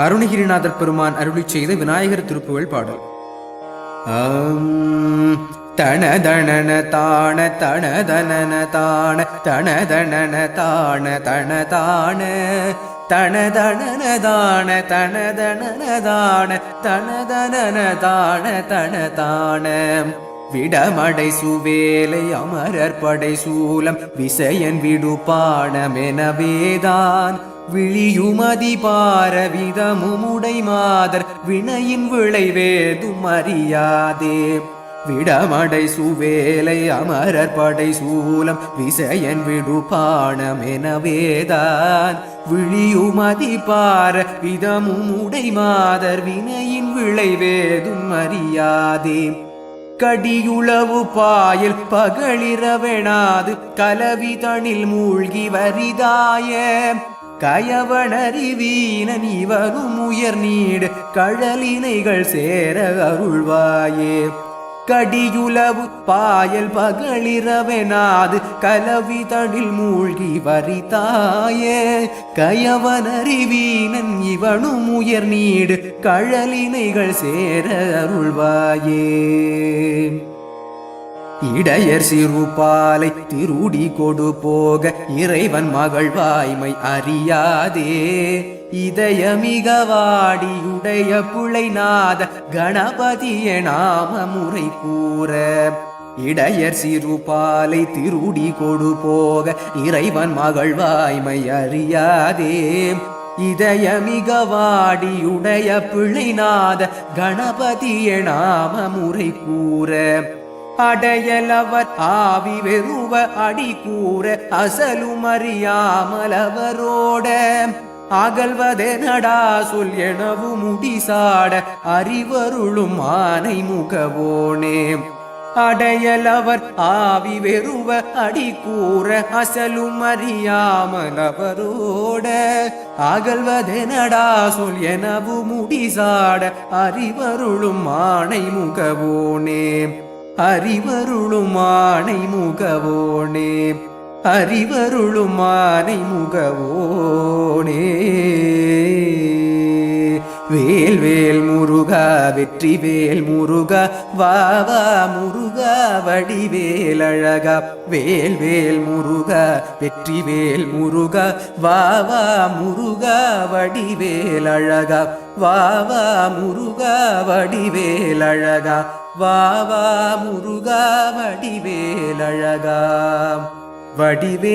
அருணகிரிநாதர் பெருமான் அருளி செய்த விநாயகர் திருப்புகழ் பாடல் ஆம். தனதனன தான தனதனன தான தனதனன தான தன தான தனதனன தான தனதனன தான தனதனன தான தன தான விடமடை சுவேலை அமரர் படை சூலம் விசயன் விடுபாணமெனவேதான் விழியுமதி பாரவிதமுமுடை மாதர் வினையின் விளைவேதும் அறியாதே. விடமடை சுவேலை அமரர் படை சூலம் விசயன் விடுபாணமெனவேதான் விழியுமதி பார விதமுமுடை மாதர் வினையின் விளைவேதும் அறியாதே. கடியுளவு பாயல் பகலிரவெனாது கலவி தனில் மூழ்கி வரிதாய. கயவனறிவீனன் இவனும் உயர் நீடு கழலினைகள் சேர அருள்வாயே கடியுளவு பாயல் பகலிரவெனாது கலவி தனில் மூழ்கி வரிதாய. கயவனறிவீனன் இவனும் உயர் இடையர் சிறுபாலை திருடி கொடு போக இறைவன் மகள் வாய்மை அறியாதே. இதயமிக வாடியுடைய புழைநாத கணபதிய நாம முறை கூற. இடையர் சிறுபாலை திருடி கொடு போக இறைவன் மகள் வாய்மை அறியாதே. இதயமிக வாடியுடைய பிழைநாத கணபதிய நாம முறை கூற. அடையலவர் ஆவி வெறுவ அடி கூற அசலும் அறியாமலவரோட. அகல்வதெனடா சொல் எனவு முடிசாட அறிவருளும் ஆனை முகவோனே. அடையலவர் ஆவி வெறுவ அடி கூற அசலும் அறியாமலவரோட. அகல்வதெனடா சொல் எனவு முடிசாட அறிவருளும் ஆணை முகவோனே. அறிவருளுமானை முகவோனே அறிவருளுமானை முகவோனே வேல் வேல் முருகா வெற்றி வேல் முருகா வாவா முருகா வடிவேல் அழகா. வேல் வேல் முருகா வெற்றி வேல் முருகா வாவா முருகா வடிவேல் அழகா. வாவா முருகா வடிவேல் அழகா. வாவா முருகா வடிவேல் அழகா. வடிவேலழகா